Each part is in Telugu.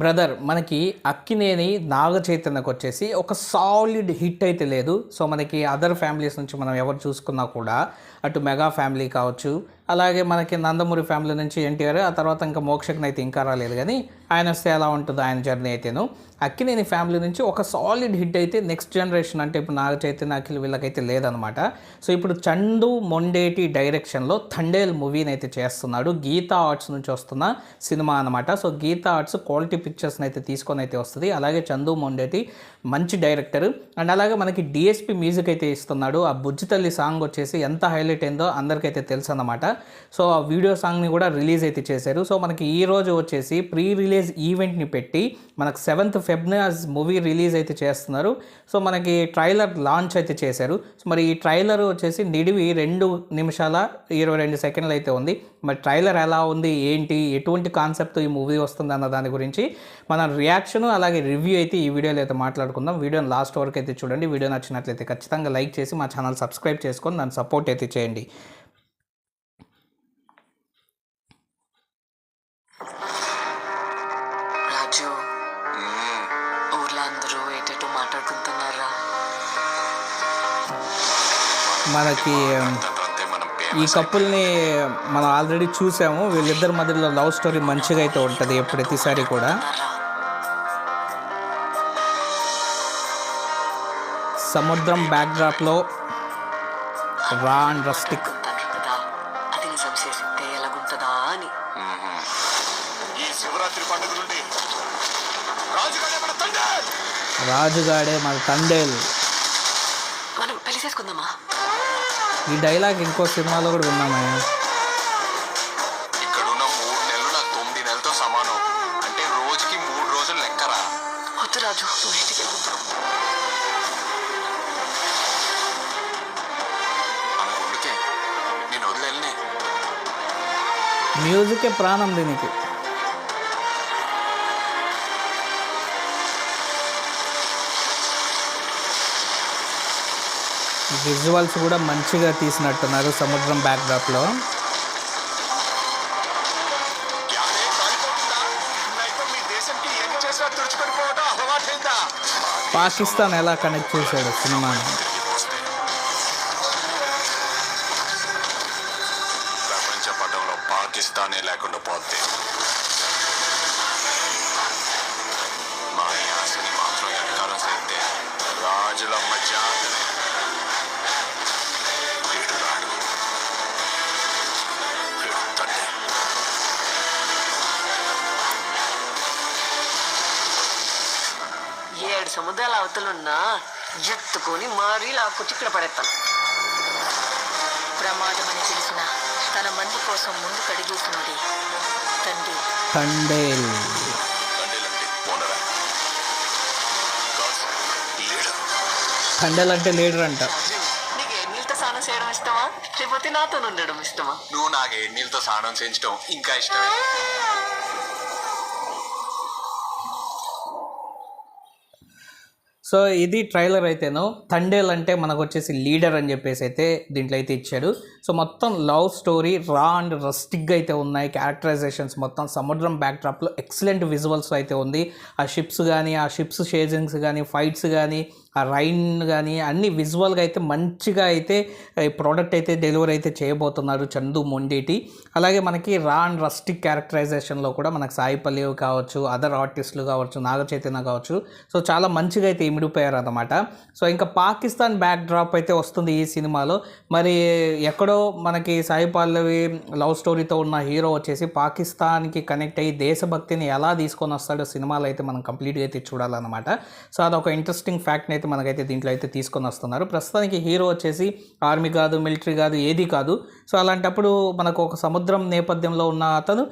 బ్రదర్ మనకి అక్కినేని నాగ చైతన్యకు వచ్చేసి ఒక సాలిడ్ హిట్ అయితే లేదు. సో మనకి అదర్ ఫ్యామిలీస్ నుంచి మనం ఎవరు చూసుకున్నా కూడా అటు మెగా ఫ్యామిలీ కావచ్చు అలాగే మనకి నందమూరి ఫ్యామిలీ నుంచి ఎన్టీఆర్ ఆ తర్వాత ఇంకా మోక్షకుని అయితే ఇంకా రాలేదు. కానీ ఆయన వస్తే ఎలా ఉంటుందో ఆయన జర్నీ అయితేను. అక్కినేని ఫ్యామిలీ నుంచి ఒక సాలిడ్ హిట్ అయితే నెక్స్ట్ జనరేషన్ అంటే ఇప్పుడు నాగ చైతన్య అఖిల్ వీళ్ళకైతే లేదనమాట సో ఇప్పుడు చందు మొండేటి డైరెక్షన్లో థండేల్ మూవీని అయితే చేస్తున్నాడు. గీతా ఆర్ట్స్ నుంచి వస్తున్న సినిమా అనమాట సో గీతా ఆర్ట్స్ క్వాలిటీ పిక్చర్స్ని అయితే తీసుకొని అయితే వస్తుంది. అలాగే చందు మొండేటి మంచి డైరెక్టర్ అండ్ అలాగే మనకి డిఎస్పి మ్యూజిక్ అయితే ఇస్తున్నాడు. ఆ బుజ్జి తల్లి సాంగ్ వచ్చేసి ఎంత హైలైట్ అయిందో అందరికైతే తెలుసు అన్నమాట సో ఆ వీడియో సాంగ్ని కూడా రిలీజ్ అయితే చేశారు. సో మనకి ఈ రోజు వచ్చేసి ప్రీ రిలీజ్ ఈవెంట్ని పెట్టి మనకు సెవెంత్ ఫెబ్న మూవీ రిలీజ్ అయితే చేస్తున్నారు. సో మనకి ట్రైలర్ లాంచ్ అయితే చేశారు. సో మరి ఈ ట్రైలర్ వచ్చేసి నిడివి రెండు నిమిషాల ఇరవై రెండు సెకండ్లు అయితే ఉంది. మరి ట్రైలర్ ఎలా ఉంది? ఏంటి? ఎటువంటి కాన్సెప్ట్ ఈ మూవీ వస్తుంది అన్న దాని గురించి మన రియాక్షన్ అలాగే రివ్యూ అయితే ఈ వీడియోలో అయితే మాట్లాడుకుందాం. వీడియోని లాస్ట్ వరకు అయితే చూడండి. వీడియో నచ్చినట్లయితే ఖచ్చితంగా లైక్ చేసి మా ఛానల్ సబ్స్క్రైబ్ చేసుకొని నన్ను సపోర్ట్ అయితే చేయండి. రాజు. ఊర్లో అందరూ ఏటేటో మాట్లాడుకుంటున్నారా? మనకి ఈ కప్పుల్ని మనం ఆల్రెడీ చూసాము. వీళ్ళిద్దరి మధ్యలో లవ్ స్టోరీ మంచిగా అయితే ఉంటుంది ప్రతిసారి కూడా. సముద్రం బ్యాక్డ్రాప్లో రా అండ్ రస్టిక్. శివరాత్రి పండుగ నుండి రాజుగానే మన తండ్రి! రాజుగాడే మన తండేల్ మనం పెళ్ళి చేసుకుందామా ఈ డైలాగ్ ఇంకో సినిమాలో కూడా విన్నామయ్య ఇక్కడ ఉన్న మూడు నెలలు నాకు తొమ్మిది నెలలతో సమానం. అంటే రోజుకి మూడు రోజులు లెక్కరా? వద్దు రాజు నువ్వు ఇంటికి వదిలేనే మ్యూజికే ప్రాణం దీనికి. విజువల్స్ కూడా మంచిగా తీసినట్టున్నారు సముద్రం బ్యాక్డ్రాప్లో పాకిస్తాన్ ఎలా కనెక్ట్ చేశాడు సినిమాని? పాకిస్తానే లేకుండా పోతే. మా మాత్రం చేస్తే రాజులమ్మ సముద్రాల అవతలున్నా ఎత్తుకొని మరీ లాక్కొచ్చి ఇక్కడ పడేస్తాను ప్రమాదమని తెలిసిన తన మంది కోసం ముందు కడిగేసినది తండ్రి. తండేల్. తండేల్ అంటే లీడర్ అంట నీకు ఎన్నిళ్ళతో స్నానం చేయడం ఇష్టమా? లేకపోతే నాతో ఉండడం ఇష్టమా? నువ్వు నాకు నీళ్ళతో స్నానం చేయించడం ఇంకా ఇష్టమే. సో ఇది ట్రైలర్ అయితేను తండేల్ అంటే మనకు వచ్చేసి లీడర్ అని చెప్పేసి అయితే దీంట్లో అయితే ఇచ్చాడు సో మొత్తం లవ్ స్టోరీ రా అండ్ రస్టిక్గా అయితే ఉన్నాయి. క్యారెక్టరైజేషన్స్ మొత్తం సముద్రం బ్యాక్డ్రాప్లో ఎక్సలెంట్ విజువల్స్ అయితే ఉంది. ఆ షిప్స్ కానీ ఆ షిప్స్ షేజింగ్స్ కానీ ఫైట్స్ కానీ ఆ రైన్ కానీ అన్ని విజువల్గా అయితే మంచిగా అయితే ఈ ప్రోడక్ట్ అయితే డెలివరీ అయితే చేయబోతున్నారు చందు మొండేటి. అలాగే మనకి రా అండ్ రస్టిక్ క్యారెక్టరైజేషన్లో కూడా మనకు సాయిపల్లి కావచ్చు అదర్ ఆర్టిస్టులు కావచ్చు నాగ చైతన్య కావచ్చు. సో చాలా మంచిగా అయితే ఇమిడిపోయారు అన్నమాట సో ఇంకా పాకిస్తాన్ బ్యాక్ డ్రాప్ అయితే వస్తుంది ఈ సినిమాలో. మరి ఎక్కడో మనకి సాయి పల్లవి లవ్ స్టోరీతో ఉన్న హీరో వచ్చేసి పాకిస్తాన్కి కనెక్ట్ అయ్యి దేశభక్తిని ఎలా తీసుకొని వస్తాడో సినిమాలో అయితే మనం కంప్లీట్గా అయితే చూడాలన్నమాట. సో అదొక ఇంట్రెస్టింగ్ ఫ్యాక్ట్ని అయితే మనకైతే దీంట్లో అయితే తీసుకొని వస్తున్నారు. ప్రస్తుతానికి హీరో వచ్చేసి ఆర్మీ కాదు మిలిటరీ కాదు ఏది కాదు. సో అలాంటప్పుడు మనకు ఒక సముద్రం నేపథ్యంలో ఉన్న అతను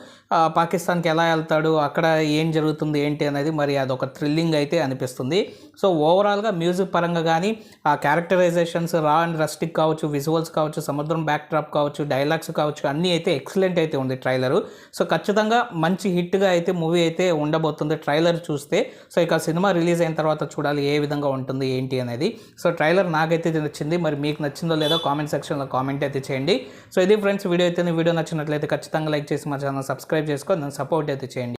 పాకిస్తాన్కి ఎలా వెళ్తాడు అక్కడ ఏం జరుగుతుంది ఏంటి అనేది మరి అదొక థ్రిల్లింగ్ అయితే అనిపిస్తుంది. సో ఓవరాల్గా మ్యూజిక్ పరంగా కానీ ఆ క్యారెక్టరైజేషన్స్ రా అండ్ రస్టిక్ కావచ్చు విజువల్స్ కావచ్చు సముద్రం బ్యాక్ డ్రాప్ కావచ్చు డైలాగ్స్ కావచ్చు అన్నీ అయితే ఎక్సలెంట్ అయితే ఉంది ట్రైలరు సో ఖచ్చితంగా మంచి హిట్గా అయితే మూవీ అయితే ఉండబోతుంది ట్రైలర్ చూస్తే. సో ఇక సినిమా రిలీజ్ అయిన తర్వాత చూడాలి ఏ విధంగా ఉంటుంది ఏంటి అనేది. సో ట్రైలర్ నాకైతే ఇది నచ్చింది. మరి మీకు నచ్చిందో లేదో కామెంట్ సెక్షన్లో కామెంట్ అయితే చేయండి. సో ఇది ఫ్రెండ్స్ వీడియో అయితే వీడియో నచ్చినట్లయితే ఖచ్చితంగా లైక్ చేసి మా ఛానల్ సబ్స్క్రైబ్ చేసుకొని నన్ను సపోర్ట్ అయితే చేయండి.